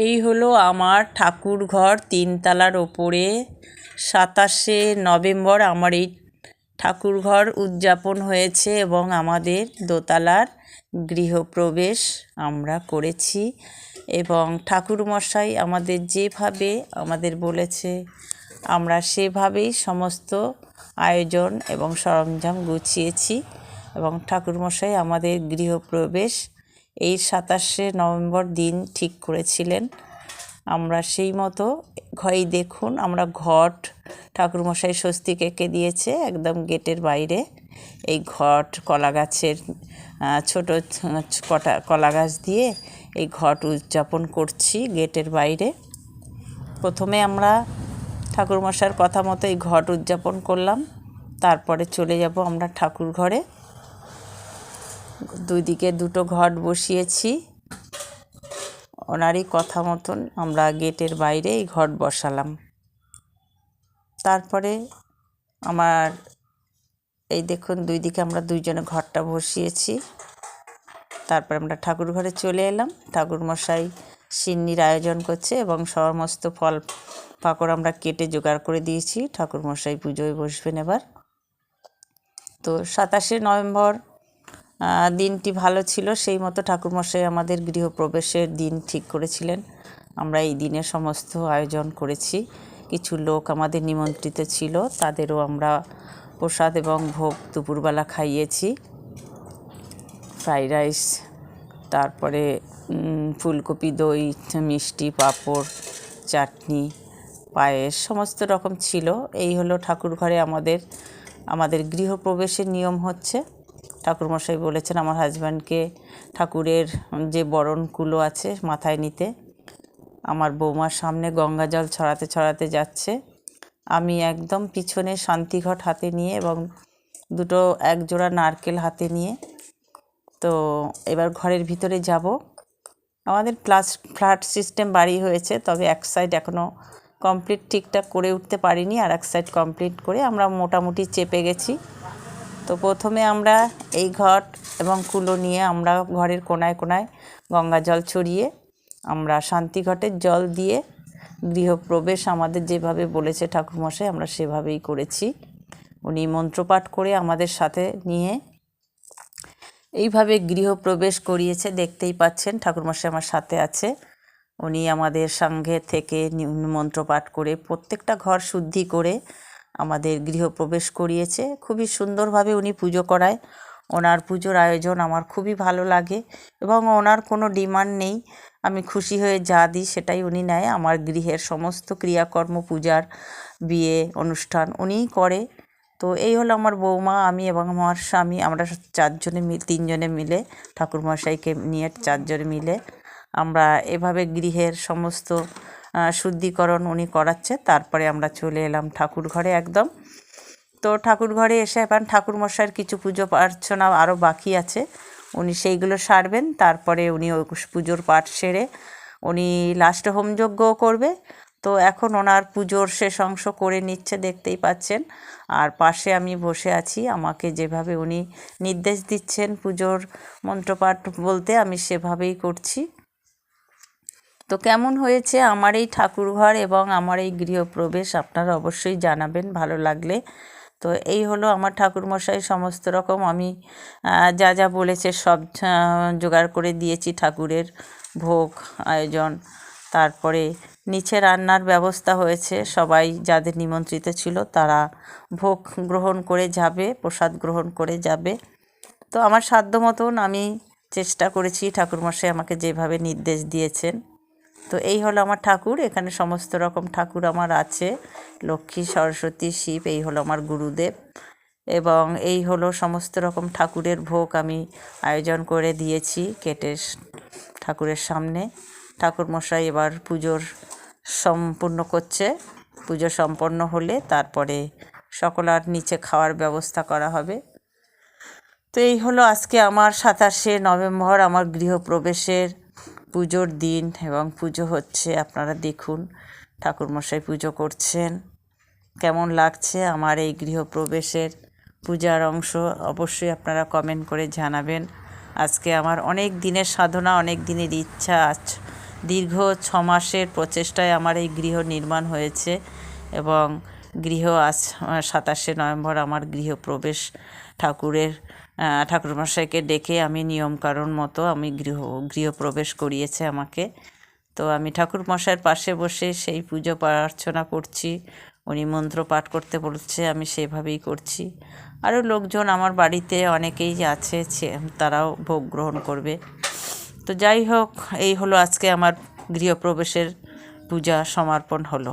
এই হলো আমার ঠাকুর ঘর তিনতলার ওপরে। সাতাশে নভেম্বর আমার এই ঠাকুর ঘর উদযাপন হয়েছে এবং আমাদের দোতলার গৃহপ্রবেশ আমরা করেছি এবং ঠাকুরমশাই আমাদের যেভাবে আমাদের বলেছে, আমরা সেভাবেই সমস্ত আয়োজন এবং সরঞ্জাম গুছিয়েছি এবং ঠাকুরমশাই আমাদের গৃহপ্রবেশ এই সাতাশে নভেম্বর দিন ঠিক করেছিলেন। আমরা সেই মতো ঘরেই দেখুন, আমরা ঘট ঠাকুরমশাই স্বস্তিক এঁকে দিয়েছে একদম গেটের বাইরে। এই ঘট কলা গাছের ছোটো, কটা কলা গাছ দিয়ে এই ঘট উদযাপন করছি গেটের বাইরে। প্রথমে আমরা ঠাকুরমশার কথা মতো এই ঘট উদযাপন করলাম, তারপরে চলে যাব আমরা ঠাকুর ঘরে দুই দিকে দুটো ঘট বসিয়েছি। ওনারই কথা মতন আমরা গেটের বাইরে এই ঘট বসালাম। তারপরে আমার, এই দেখুন দুই দিকে আমরা দুইজনে ঘরটা বসিয়েছি। তারপর আমরা ঠাকুর ঘরে চলে এলাম। ঠাকুর মশাই সিন্নির আয়োজন করছে এবং সমস্ত ফল পাকড় আমরা কেটে জোগাড় করে দিয়েছি। ঠাকুর মশাই পুজোয় বসবেন এবার। তো সাতাশে নভেম্বর দিনটি ভালো ছিল। সেই মতো ঠাকুরমশাই আমাদের গৃহপ্রবেশের দিন ঠিক করেছিলেন। আমরা এই দিনে সমস্ত আয়োজন করেছি। কিছু লোক আমাদের নিমন্ত্রিত ছিল। তাদেরও আমরা প্রসাদ এবং ভোগ দুপুরবেলা খাইয়েছি। ফ্রাইড রাইস, তারপরে ফুলকপি, দই, মিষ্টি, পাঁপড়, চাটনি, পায়েস, সমস্ত রকম ছিল। এই হলো ঠাকুর ঘরে আমাদের আমাদের গৃহপ্রবেশের নিয়ম হচ্ছে। ঠাকুরমশাই বলেছেন আমার হাজব্যান্ডকে ঠাকুরের যে বরণকুলো আছে মাথায় নিতে। আমার বৌমার সামনে গঙ্গা জল ছড়াতে ছড়াতে যাচ্ছে। আমি একদম পিছনে শান্তিঘট হাতে নিয়ে এবং দুটো এক জোড়া নারকেল হাতে নিয়ে তো এবার ঘরের ভিতরে যাব। আমাদের প্লাস, ফ্ল্যাট সিস্টেম বাড়ি হয়েছে, তবে এক সাইড এখনও কমপ্লিট ঠিকঠাক করে উঠতে পারিনি, আর এক সাইড কমপ্লিট করে আমরা মোটামুটি চেপে গেছি। তো প্রথমে আমরা এই ঘট এবং কুলো নিয়ে আমরা ঘরের কোনায় কোনায় গঙ্গা জল ছড়িয়ে আমরা শান্তি শান্তিঘটের জল দিয়ে গৃহপ্রবেশ আমাদের যেভাবে বলেছে ঠাকুরমশাই, আমরা সেভাবেই করেছি। উনি মন্ত্রপাঠ করে আমাদের সাথে নিয়ে এইভাবে গৃহপ্রবেশ করিয়েছে, দেখতেই পাচ্ছেন ঠাকুরমশাই আমার সাথে আছে। উনি আমাদের সঙ্গে থেকে নি- মন্ত্র পাঠ করে প্রত্যেকটা ঘর শুদ্ধি করে আমাদের গৃহপ্রবেশ করিয়েছে। খুবই সুন্দরভাবে উনি পুজো করায়। ওনার পুজোর আয়োজন আমার খুবই ভালো লাগে এবং ওনার কোনো ডিমান্ড নেই। আমি খুশি হয়ে যা দিই সেটাই উনি নেয়। আমার গৃহের সমস্ত ক্রিয়াকর্ম, পূজার, বিয়ে, অনুষ্ঠান উনিই করে। তো এই হলো আমার বৌমা, আমি এবং আমার স্বামী। আমরা চারজনে তিনজনে মিলে, ঠাকুরমশাইকে নিয়ে চারজনে মিলে আমরা এভাবে গৃহের সমস্ত শুদ্ধিকরণ উনি করাচ্ছে। তারপরে আমরা চলে এলাম ঠাকুর ঘরে একদম। তো ঠাকুর ঘরে এসে এখন ঠাকুরমশাইয়ের কিছু পুজো অর্চনা আরও বাকি আছে। উনি সেইগুলো সারবেন। তারপরে উনি পুজোর পাঠ সেরে উনি লাস্টে হোমযজ্ঞও করবে। তো এখন ওনার পুজোর শেষ অংশ করে নিচ্ছে, দেখতেই পাচ্ছেন। আর পাশে আমি বসে আছি। আমাকে যেভাবে উনি নির্দেশ দিচ্ছেন পুজোর মন্ত্রপাঠ বলতে আমি সেভাবেই করছি। তো কেমন হয়েছে? আমার এই ঠাকুরঘর এবং আমার এই গৃহপ্রবেশ আপনারা অবশ্যই জানাবেন, ভালো লাগলে। তো এই হলো আমার ঠাকুরমশাই সমস্ত রকম। আমি যা যা বলেছে সব জোগাড় করে দিয়েছি ঠাকুরের ভোগ, আয়োজন। তারপরে নিচে রান্নার ব্যবস্থা হয়েছে। সবাই যাদের নিমন্ত্রিত ছিল তারা ভোগ গ্রহণ করে যাবে, প্রসাদ গ্রহণ করে যাবে। তো আমার সাধ্য মতন আমি চেষ্টা করেছি ঠাকুরমশাই আমাকে যেভাবে নির্দেশ দিয়েছেন। তো এই হলো আমার ঠাকুর, এখানে সমস্ত রকম ঠাকুর আমার আছে। লক্ষ্মী, সরস্বতী, শিব, এই হলো আমার গুরুদেব। এবং এই হলো সমস্ত রকম ঠাকুরের ভোগ আমি আয়োজন করে দিয়েছি কেটে ঠাকুরের সামনে। ঠাকুর মশাই এবার পুজোর সম্পূর্ণ করছে। পুজো সম্পন্ন হলে তারপরে সকলার নিচে খাওয়ার ব্যবস্থা করা হবে। তো এই হলো আজকে আমার সাতাশে নভেম্বর আমার গৃহপ্রবেশের পুজোর দিন এবং পুজো হচ্ছে, আপনারা দেখুন, ঠাকুরমশাই পুজো করছেন। কেমন লাগছে আমার এই গৃহপ্রবেশের পূজার অংশ? অবশ্যই আপনারা কমেন্ট করে জানাবেন। আজকে আমার অনেক দিনের সাধনা, অনেক দিনের ইচ্ছা আজ। দীর্ঘ ছ মাসের প্রচেষ্টায় আমার এই গৃহ নির্মাণ হয়েছে এবং গৃহ আজ সাতাশে নভেম্বর আমার গৃহপ্রবেশ ঠাকুরের ঠাকুরমশাইকে ডেকে আমি নিয়মকানুন মতো আমি গৃহ, গৃহপ্রবেশ করিয়েছে আমাকে। তো আমি ঠাকুরমশাইয়ের পাশে বসে সেই পুজো প্রার্থনা করছি, উনি মন্ত্র পাঠ করতে বলছে, আমি সেভাবেই করছি। আরও লোকজন আমার বাড়িতে অনেকেই আছে তারাও ভোগ গ্রহণ করবে। তো যাই হোক, এই হলো আজকে আমার গৃহপ্রবেশের পূজা সমর্পণ হলো।